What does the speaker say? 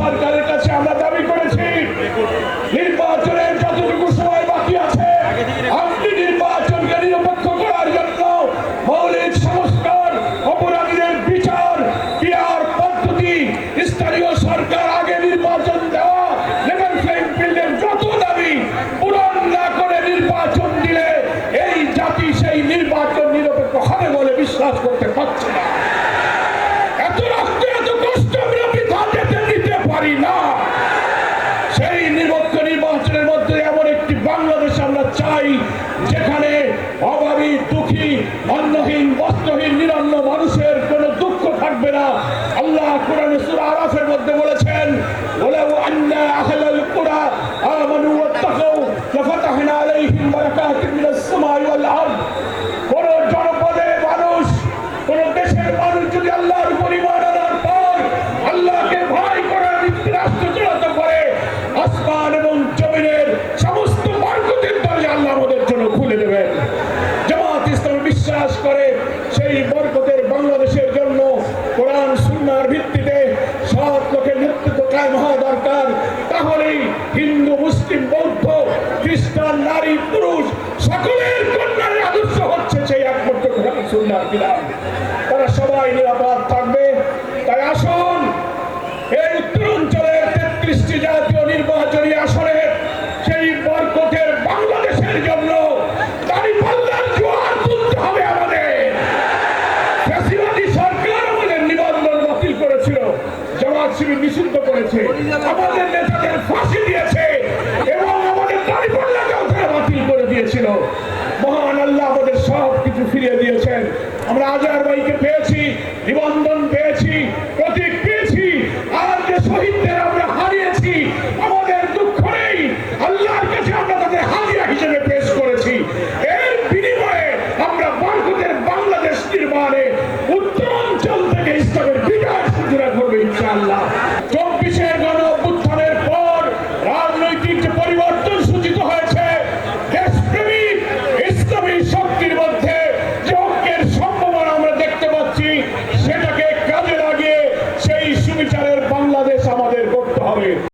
সরকারের কাছে আমরা দাবি করেছি, নির্বাচনের যতটুকু সময় বাকি আছে, আপনি নির্বাচনকে নিরপেক্ষ করার জন্য মৌলিক সংস্কার, অপরাধীদের বিচার পিয়ার পদ্ধতি, স্থানীয় সরকার আগে নির্বাচন দেওয়া, লেভেল প্লেইং ফিল্ডের যত দাবি পূরণ না করে নির্বাচন দিলে এই জাতি সেই নির্বাচন নিরপেক্ষ হবে বলে বিশ্বাস করতে অভাবী, দুঃখী অন্নহীন বস্ত্রহীন নিরন্ন মানুষের কোনো দুঃখ থাকবে না। আল্লাহ কোরআনে আরাফের মধ্যে বলেছেন কোন জনপদের মানুষ, কোন দেশের মানুষ যদি আল্লাহর উপর নারী, পুরুষ, সকলের কন্যার আদর্শ হচ্ছে সেই একমাত্র কোরআন সুন্নার বিধান। তারা সবাই নিরাপদ থাকবে। তাই আসুন, এই উত্তরাঞ্চলের তেত্রিশটি জাতীয় নির্বাচনী আসনে আমাদের নেতাদের ফাঁসি দিয়েছে। দিয়েছিল মহান আল্লাহ আমাদের সব কিছু ফিরিয়ে দিয়েছেন। আমরা আজার ভাইকে পেয়েছি নিবন্ধন পেয়েছি।